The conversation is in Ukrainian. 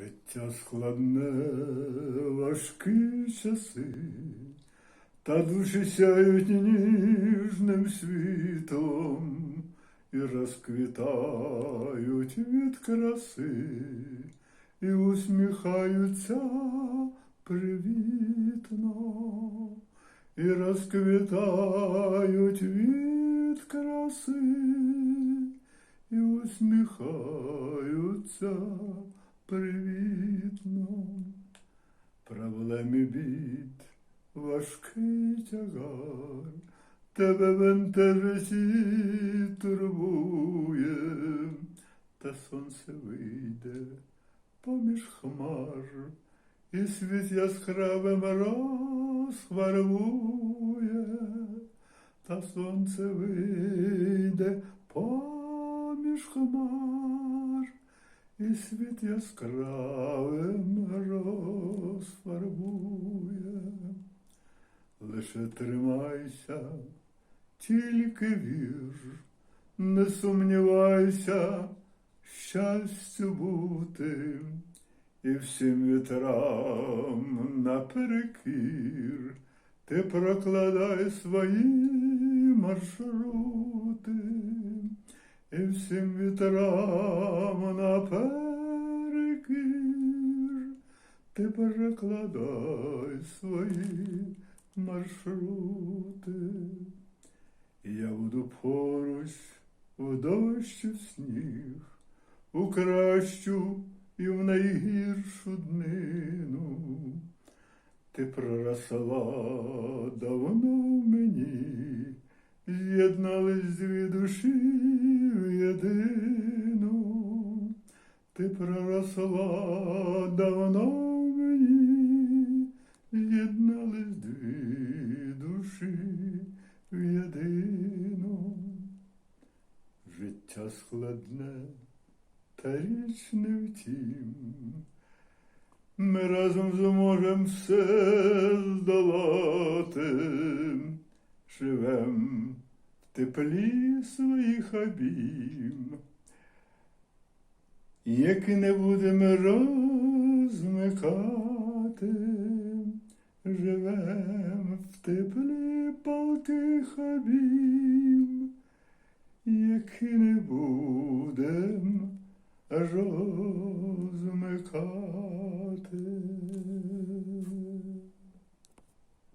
Життя складне, важкі часи, та душі сяють ніжним світом і розквітають від краси, і усміхаються привітно, і розквітають від краси, і усміхаються привітно. Проблем і бід, важкий тягар, тебе бентежить турбує, та сонце вийде поміж хмар, і світ яскравим розхварбує, та сонце вийде поміж хмар, і світ яскравим розфарбує. Лише тримайся, тільки вір, не сумнівайся, щастю бути, і всім вітрам наперекір ти прокладай свої маршрути, і всім вітрам наперекір ти перекладай свої маршрути. Я буду поруч в дощ і в сніг, у кращу і в найгіршу днину. Ти проросла давно мені, з'єднались дві душі Ти проросла давно мені, з'єднались дві душі в єдину. Життя складне, та річ не втім. Ми разом зможем все здолати, живем в теплі своїх обійм, які не будемо розмикати, живем в теплі палких обійм, які не будем розмикати.